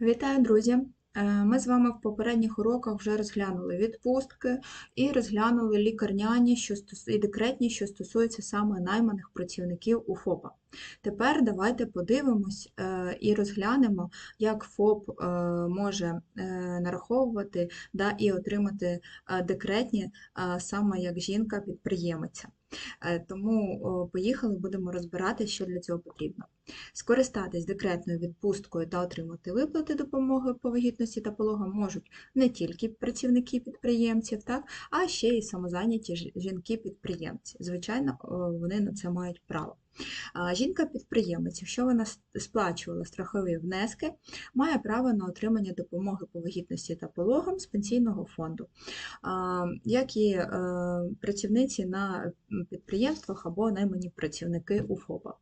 Вітаю, друзі! Е, Ми з вами в попередніх уроках вже розглянули відпустки і розглянули лікарняні що стос... і декретні, що стосуються саме найманих працівників у ФОПа. Тепер давайте подивимось е, і розглянемо, як ФОП е, може е, нараховувати да, і отримати декретні саме як жінка-підприємиця. Тому поїхали, будемо розбирати, що для цього потрібно. Скористатись декретною відпусткою та отримати виплати допомоги по вагітності та пологам можуть не тільки працівники підприємців, так, а ще й самозайняті жінки-підприємці. Звичайно, вони на це мають право. Жінка-підприємець, якщо вона сплачувала страхові внески, має право на отримання допомоги по вагітності та пологам з пенсійного фонду, як і е, працівниці на підприємствах або наймані працівники у ФОПа.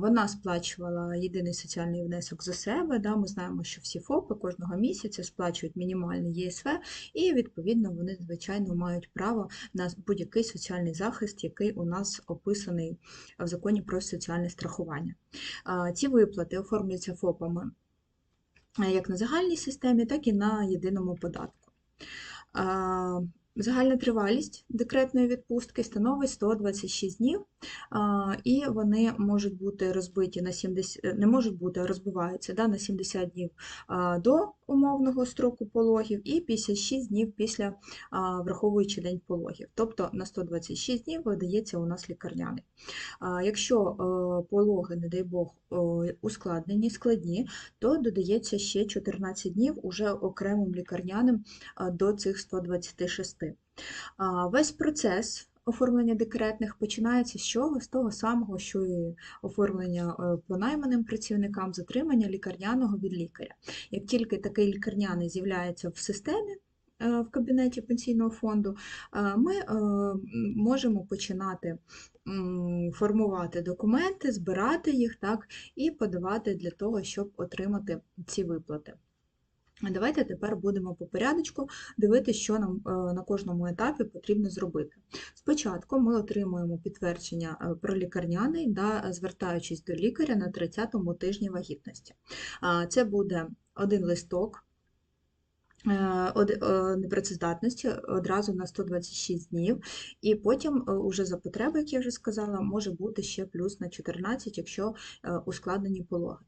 Вона сплачувала єдиний соціальний внесок за себе. Да? Ми знаємо, що всі ФОПи кожного місяця сплачують мінімальний ЄСВ, і відповідно вони, звичайно, мають право на будь-який соціальний захист, який у нас описаний в законі про соціальне страхування. Ці виплати оформлюються ФОПами е, як на загальній системі, так і на єдиному податку. Загальна тривалість декретної відпустки становить 126 днів, і вони можуть бути розбиті на 70, е, не можуть бути, а розбиваються да, на 70 днів до умовного строку пологів і 56 днів після, враховуючи день пологів. Тобто на 126 днів видається у нас лікарняний. Якщо е, пологи, не дай Бог, е, ускладнені, складні, то додається ще 14 днів уже окремим лікарняним до цих 126. Весь процес оформлення декретних починається з чого? З того самого, що і оформлення е, по найманим працівникам, затримання лікарняного від лікаря. Як тільки такий лікарняний з'являється в системі, е, в кабінеті пенсійного фонду, е, ми можемо починати формувати документи, збирати їх так, і подавати для того, щоб отримати ці виплати. Давайте тепер будемо по порядочку дивитися, що нам е, на кожному етапі потрібно зробити. Спочатку ми отримуємо підтвердження е, про лікарняний, да, звертаючись до лікаря на 30-му тижні вагітності. Це буде один листок непрацездатності одразу на 126 днів, і потім е, уже за потреби, як я вже сказала, може бути ще плюс на 14, якщо е, ускладнені пологи.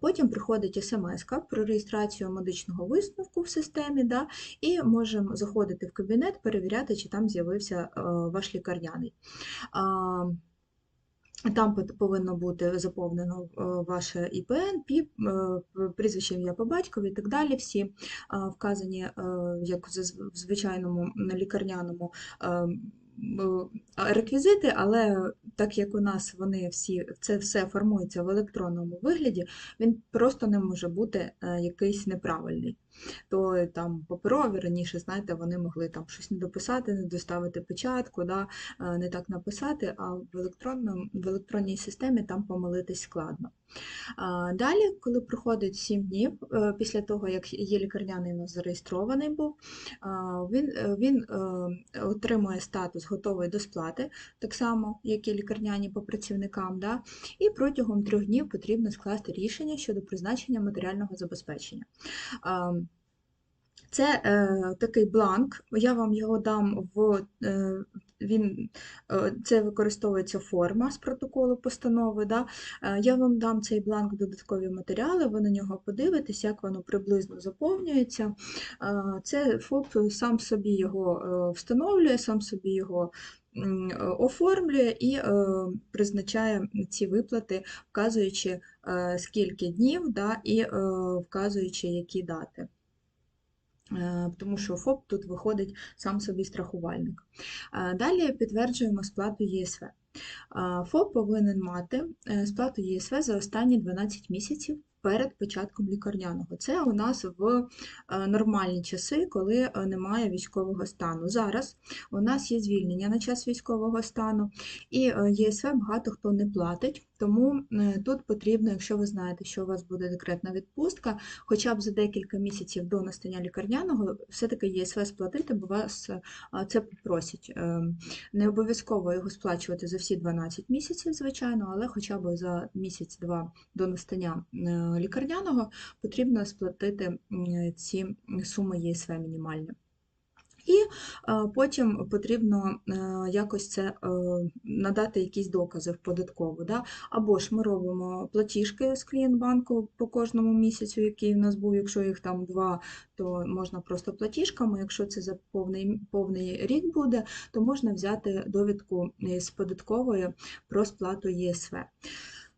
Потім приходить смс про реєстрацію медичного висновку в системі, да, і можемо заходити в кабінет, перевіряти, чи там з'явився е, ваш лікарняний. Там повинно бути заповнено е, ваше ІПН, ПІП, е, прізвище ім'я по батькові і так далі. Всі е, вказані, як в звичайному лікарняному реквізити, але так як у нас вони всі, це все формується в електронному вигляді, він просто не може бути якийсь неправильний. То е, там паперові раніше, знаєте, вони могли там щось не дописати, не доставити печатку, да, е, не так написати, а в, в електронній системі там помилитись складно. Далі, коли проходить 7 днів е, після того, як є лікарняний у нас зареєстрований був, він, він отримує статус готовий до сплати, так само, як і лікарняні по працівникам, да? і протягом трьох днів потрібно скласти рішення щодо призначення матеріального забезпечення. Це е, такий бланк, я вам його дам в е, він, е, це використовується форма з протоколу постанови. Да? Е, Я вам дам цей бланк в додаткові матеріали, ви на нього подивитесь, як воно приблизно заповнюється. Е, Це ФОП сам собі його е, встановлює, сам собі його оформлює і е, призначає ці виплати, вказуючи, е, скільки днів да, і вказуючи, які дати. Е, Тому що ФОП тут виходить сам собі страхувальник. Е, Далі підтверджуємо сплату ЄСВ. Е, ФОП повинен мати сплату ЄСВ за останні 12 місяців перед початком лікарняного. Це у нас в е, нормальні часи, коли е, немає військового стану. Зараз у нас є звільнення на час військового стану, і е, ЄСВ багато хто не платить, тому тут потрібно, якщо ви знаєте, що у вас буде декретна відпустка, хоча б за декілька місяців до настання лікарняного, все-таки ЄСВ сплатити, бо вас це попросять. Не обов'язково його сплачувати за всі 12 місяців, звичайно, але хоча б за місяць-два до настання лікарняного, потрібно сплатити ці суми ЄСВ мінімальні. І е, потім потрібно е, якось це е, надати якісь докази в податкову. Да? Або ж ми робимо платіжки з клієнтбанку по кожному місяцю, який в нас був. Якщо їх там два, то можна просто платіжками. Якщо це за повний, повний рік буде, то можна взяти довідку з податкової про сплату ЄСВ.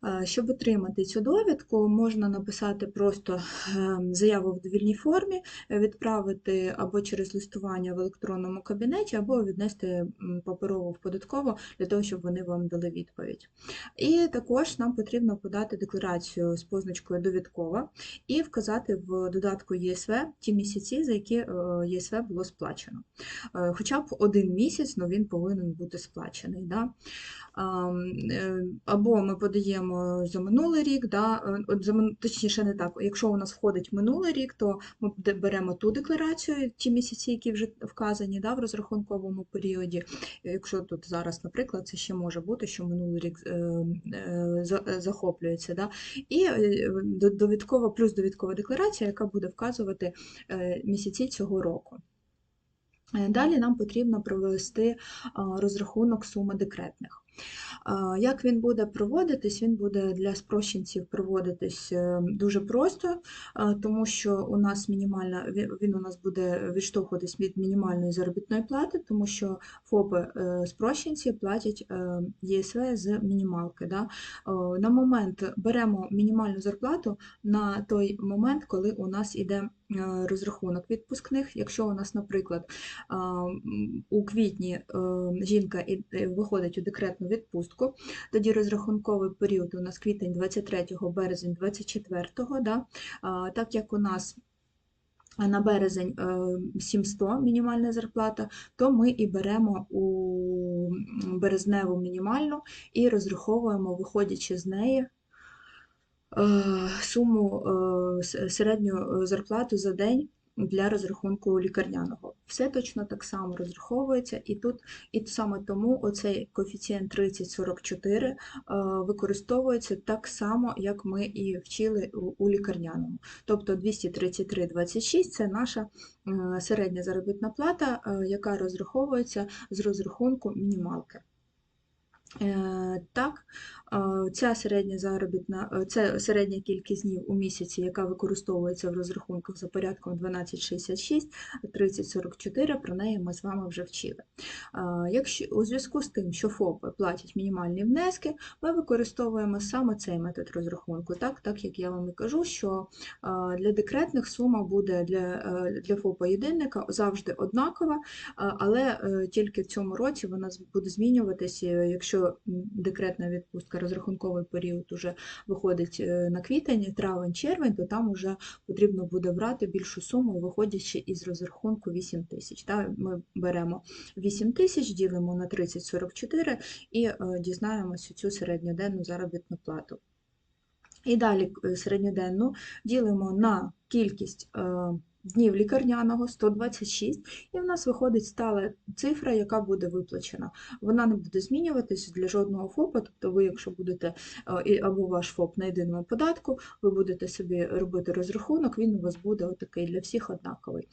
Е, Щоб отримати цю довідку, можна написати просто ем, заяву в довільній формі, відправити або через листування в електронному кабінеті, або віднести паперово в податково для того, щоб вони вам дали відповідь. І також нам потрібно подати декларацію з позначкою довідкова і вказати в додатку ЄСВ ті місяці, за які е, ЄСВ було сплачено. Е, Хоча б один місяць, але він повинен бути сплачений. Да? Е, Або ми подаємо за минулий рік, да, е, от за, точніше не так. Якщо у нас входить минулий рік, то ми беремо ту декларацію, ті місяці, які вже вказані да, в розрахунковому періоді. Якщо тут зараз, наприклад, це ще може бути, що минулий рік е, за- захоплюється. Да, і довідкова плюс довідкова декларація, яка буде вказувати місяці цього року. Далі нам потрібно провести розрахунок суми декретних. Як він буде проводитись? Він буде для спрощенців проводитись е, дуже просто, тому що у нас мінімальна, він- у нас буде відштовхуватись від мінімальної заробітної плати, тому що ФОПи е, спрощенці платять е, ЄСВ з мінімалки. Да? На момент беремо мінімальну зарплату на той момент, коли у нас іде е, розрахунок відпускних. Якщо у нас, наприклад, у квітні жінка виходить у декретну відпустку, тоді розрахунковий період у нас квітень 23 березень 24 да? Так як у нас на березень е, 700 мінімальна зарплата, то ми і беремо у березневу мінімальну і розраховуємо, виходячи з неї, е, суму е, середню е, зарплату за день для розрахунку лікарняного. Все точно так само розраховується, і тут і саме тому оцей коефіцієнт 3044 е, використовується так само, як ми і вчили у, лікарняному. Тобто 233,26 це наша е, середня заробітна плата, е, яка розраховується з розрахунку мінімалки. Е, Так, е, ця середня заробітна, е, це середня кількість днів у місяці, яка використовується в розрахунках за порядком 1266, 3044, про неї ми з вами вже вчили. Якщо у зв'язку з тим, що ФОПи платять мінімальні внески, ми використовуємо саме цей метод розрахунку. Так, так як я вам і кажу, що для декретних сума буде для, для ФОПа єдинника завжди однакова, але тільки в цьому році вона буде змінюватися, якщо м, декретна відпустка, розрахунковий період уже виходить е, на квітень, травень, червень, то там вже потрібно буде брати більшу суму, виходячи із розрахунку 8 тисяч. Ми беремо 8 тисяч, ділимо на 30-44 і е, дізнаємося цю середньоденну заробітну плату. І далі е, середньоденну ділимо на кількість днів лікарняного 126, і в нас виходить стала цифра, яка буде виплачена. Вона не буде змінюватися для жодного ФОПа, тобто ви, якщо будете е, або ваш ФОП на єдиному податку, ви будете собі робити розрахунок, він у вас буде отакий для всіх однаковий.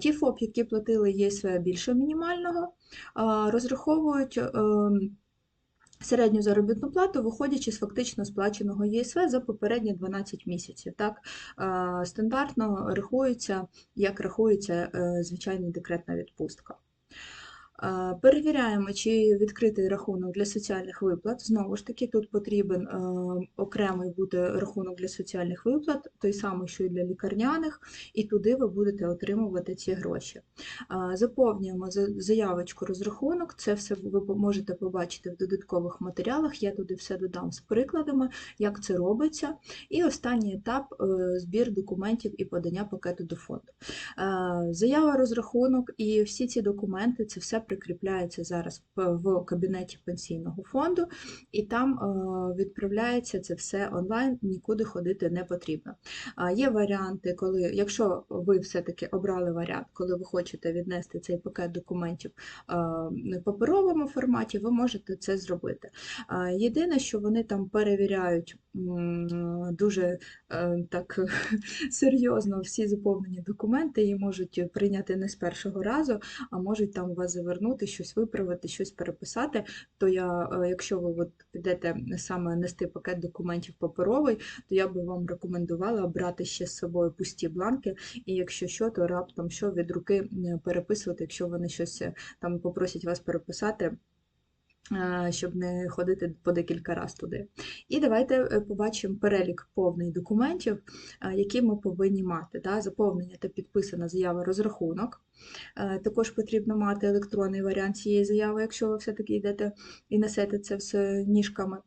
Ті ФОП, які платили ЄСВ більше мінімального, розраховують. Середню заробітну плату, виходячи з фактично сплаченого ЄСВ за попередні 12 місяців. Так, Е, стандартно рахується, як рахується е, звичайна декретна відпустка. Перевіряємо, чи відкритий рахунок для соціальних виплат. Знову ж таки, тут потрібен е, окремий буде рахунок для соціальних виплат, той самий, що і для лікарняних, і туди ви будете отримувати ці гроші. Заповнюємо заявочку розрахунок, це все ви можете побачити в додаткових матеріалах. Я туди все додам з прикладами, як це робиться. І останній етап е, збір документів і подання пакету до фонду. Е, Заява, розрахунок і всі ці документи це все прикріпляється зараз в- кабінеті пенсійного фонду, і там е, відправляється це все онлайн, нікуди ходити не потрібно. Є варіанти, коли, якщо ви все-таки обрали варіант, коли ви хочете віднести цей пакет документів е, в паперовому форматі, ви можете це зробити. Єдине, що вони там перевіряють дуже е, так серйозно всі заповнені документи і можуть прийняти не з першого разу, а можуть там вас завернути, щось виправити, щось переписати. То я, е, якщо ви от підете саме нести пакет документів паперовий, то я би вам рекомендувала брати ще з собою пусті бланки, і якщо що, то раптом що від руки е, переписувати, якщо вони щось е, там попросять вас переписати. Е, Щоб не ходити по декілька разів туди. І давайте е, побачимо перелік повний документів, е, які ми повинні мати. Да? Заповнення та підписана заява розрахунок. Також потрібно мати електронний варіант цієї заяви, якщо ви все-таки йдете і несете це все ніжками.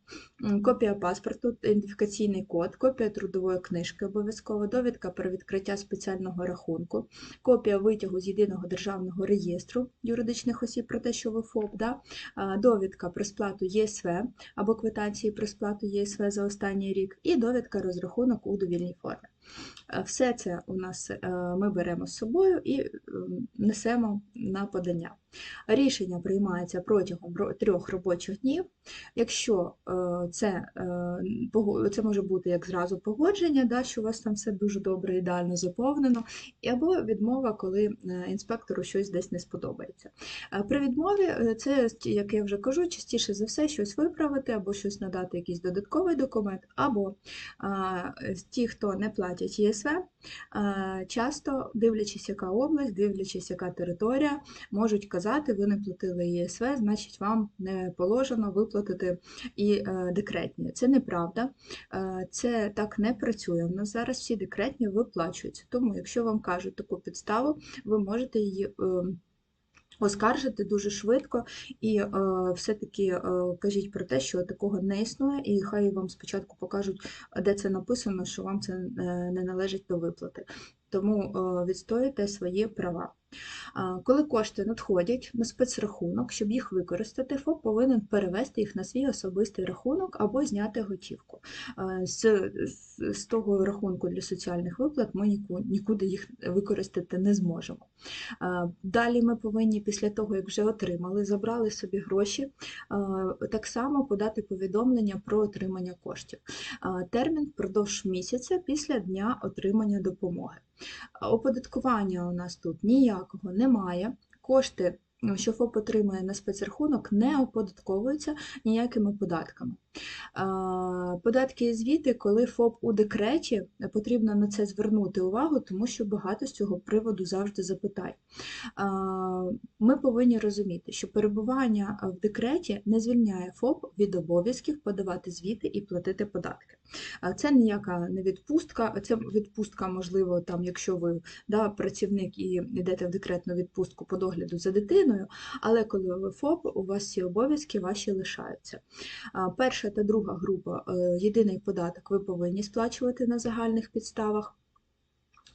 Копія паспорту, ідентифікаційний код, копія трудової книжки обов'язково, довідка про відкриття спеціального рахунку, копія витягу з єдиного державного реєстру юридичних осіб про те, що ви ФОП, да? а, довідка про сплату ЄСВ або квитанції про сплату ЄСВ за останній рік, і довідка розрахунок у довільній формі. Е, Все це у нас е, ми беремо з собою і е, несемо на подання. Рішення приймається протягом трьох робочих днів. Якщо це, це може бути як зразу погодження, да, що у вас там все дуже добре, ідеально заповнено, або відмова, коли інспектору щось десь не сподобається. При відмові це, як я вже кажу, частіше за все щось виправити, або щось надати, якийсь додатковий документ, або ті, хто не платять ЄСВ, часто, дивлячись, яка область, дивлячись, яка територія, можуть казати, ви не платили ЄСВ, значить вам не положено виплатити і е, декретні. Це неправда, Е, це так не працює. У нас зараз всі декретні виплачуються. Тому, якщо вам кажуть таку підставу, ви можете її. Оскаржити дуже швидко і е, все-таки е, кажіть про те, що такого не існує, і хай вам спочатку покажуть, де це написано, що вам це е, не належить до виплати. Тому е, відстоюйте свої права. Коли кошти надходять на спецрахунок, щоб їх використати, ФОП повинен перевести їх на свій особистий рахунок або зняти готівку. З, з того рахунку для соціальних виплат ми нікуди їх використати не зможемо. Далі ми повинні після того, як вже отримали, забрали собі гроші, так само подати повідомлення про отримання коштів. Термін впродовж місяця після дня отримання допомоги. Оподаткування у нас тут ніякого немає. Кошти, ну, що ФОП отримує на спецрахунок, не оподатковуються ніякими податками. Податки і звіти, коли ФОП у декреті, потрібно на це звернути увагу, тому що багато з цього приводу завжди запитають. Ми повинні розуміти, що перебування в декреті не звільняє ФОП від обов'язків подавати звіти і платити податки. Це ніяка не відпустка, це відпустка, можливо, там, якщо ви да, працівник і йдете в декретну відпустку по догляду за дитиною, але коли ви ФОП, у вас ці обов'язки ваші лишаються. А, Перша та друга група е, єдиний податок ви повинні сплачувати на загальних підставах.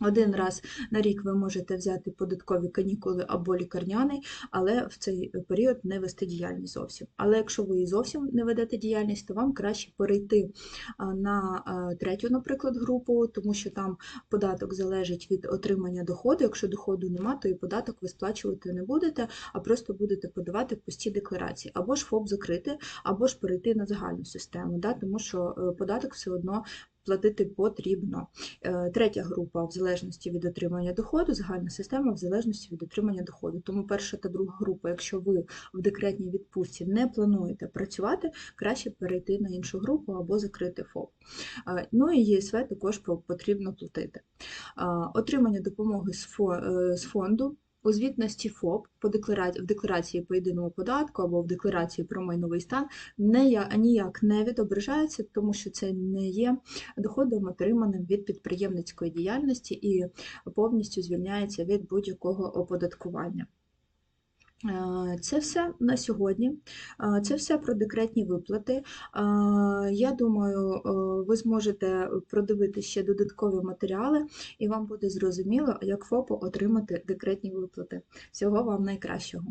Один раз на рік ви можете взяти податкові канікули або лікарняний, але в цей період не вести діяльність зовсім. Але якщо ви і зовсім не ведете діяльність, то вам краще перейти на третю, наприклад, групу, тому що там податок залежить від отримання доходу. Якщо доходу нема, то і податок ви сплачувати не будете, а просто будете подавати пусті декларації, або ж ФОП закрити, або ж перейти на загальну систему, да, тому що е, податок все одно платити потрібно. Е, Третя група в залежності від отримання доходу, загальна система в залежності від отримання доходу. Тому перша та друга група, якщо ви в декретній відпустці не плануєте працювати, краще перейти на іншу групу або закрити ФОП. Е, Ну і ЄСВ також потрібно платити. Е, Отримання допомоги з фо- з фонду. У звітності ФОП по декларації, в декларації по єдиному податку або в декларації про майновий стан не ніяк не відображається, тому що це не є доходом, отриманим від підприємницької діяльності і повністю звільняється від будь-якого оподаткування. Е, Це все на сьогодні. Е, Це все про декретні виплати. Е, Я думаю, ви зможете продивити ще додаткові матеріали, і вам буде зрозуміло, як ФОПу отримати декретні виплати. Всього вам найкращого.